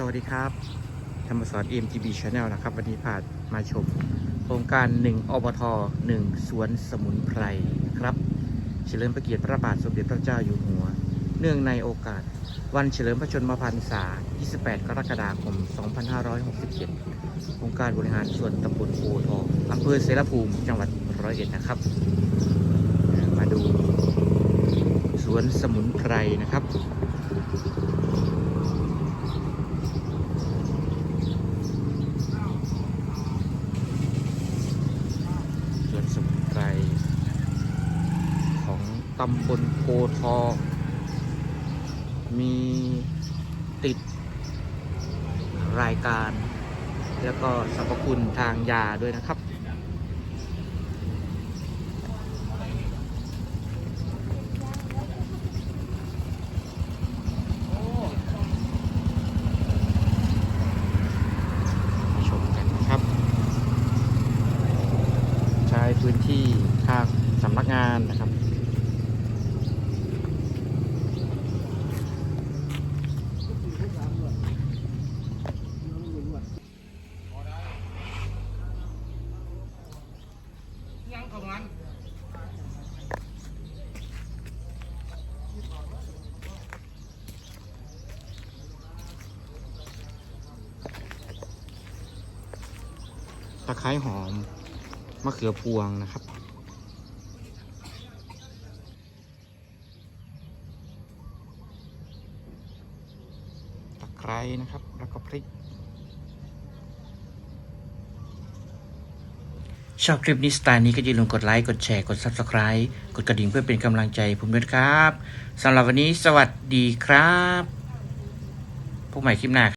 สวัสดีครับธรรมสอน MGB Channel นะครับ วันนี้พามาชม โครงการ 1 อบท 1 สวนสมุนไพรครับ เฉลิมพระเกียรติพระบาทสมเด็จพระเจ้าอยู่หัว เนื่องในโอกาส วันเฉลิมพระชนมพรรษา 28 กรกฎาคม 2567 โครงการบริหารส่วนตำบลโพทองอำเภอเสรภูมิ จังหวัดร้อยเอ็ดนะครับ มาดู สวนสมุนไพรนะครับ สวนสมุนไพรของ ตำบลโพทอ มีติดรายการ แล้วก็สรรพคุณทางยาด้วยนะครับมาชมกันนะครับ ใช้พื้นที่ข้างสำนักงานนะครับ ยังของมัน ตะไคร้หอม มะเขือพวงนะครับ ตะไคร้นะครับ แล้วก็พริก ชอบคลิปนี้สไตล์นี้ก็อย่าลืมกดไลค์ กดแชร์ กด Subscribe กดกระดิ่งเพื่อเป็นกำลังใจผมด้วยครับ สำหรับวันนี้สวัสดีครับ พบใหม่คลิปหน้า